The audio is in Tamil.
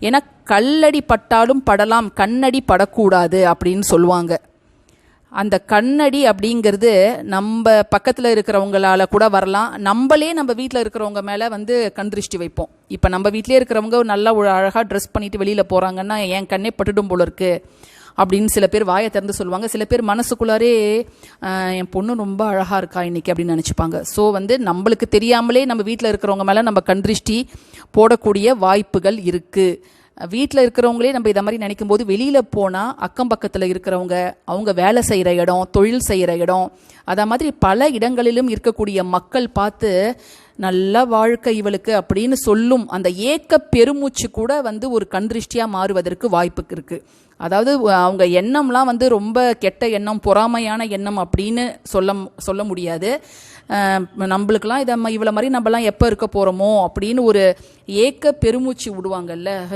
ஏன்னா கல்லடி பட்டாலும் படலாம் கண்ணடி படக்கூடாது அப்படின்னு சொல்லுவாங்க. அந்த கண்ணடி அப்படிங்கிறது நம்ம பக்கத்தில் இருக்கிறவங்களால கூட வரலாம். நம்மளே நம்ம வீட்டில் இருக்கிறவங்க மேலே வந்து கண் திருஷ்டி வைப்போம். இப்போ நம்ம வீட்டிலே இருக்கிறவங்க நல்லா ஒரு அழகாக ட்ரெஸ் பண்ணிட்டு வெளியில் போகிறாங்கன்னா என் கண்ணே பட்டுடும் போல இருக்குது அப்படின்னு சில பேர் வாயை திறந்து சொல்லுவாங்க. சில பேர் மனசுக்குள்ளாரே என் பொண்ணு ரொம்ப அழகாக இருக்கா இன்னைக்கு? அப்படின்னு நினச்சிப்பாங்க. ஸோ வந்து நம்மளுக்கு தெரியாமலே நம்ம வீட்டில் இருக்கிறவங்க மேலே நம்ம கண்திருஷ்டி போடக்கூடிய வாய்ப்புகள் இருக்குது வீட்டில் இருக்கிறவங்களே நம்ம இதை மாதிரி நினைக்கும் போது வெளியில் போனால் அக்கம் பக்கத்தில் இருக்கிறவங்க அவங்க வேலை செய்கிற இடம் தொழில் செய்கிற இடம் அதை மாதிரி பல இடங்களிலும் இருக்கக்கூடிய மக்கள் பார்த்து நல்ல வாழ்க்கை இவளுக்கு அப்படின்னு சொல்லும் அந்த ஏக்க பெருமூச்சு கூட வந்து ஒரு கண்திருஷ்டியாக மாறுவதற்கு வாய்ப்பு இருக்குது அதாவது அவங்க எண்ணம்லாம் வந்து ரொம்ப கெட்ட எண்ணம் பொறாமையான எண்ணம் அப்படின்னு சொல்ல சொல்ல முடியாது. நம்மளுக்கெல்லாம் இதை இவ்வளோ மாதிரி நம்மலாம் எப்போ இருக்க போகிறோமோ அப்படின்னு ஒரு ஏக்க பெருமூச்சு விடுவாங்கல்ல.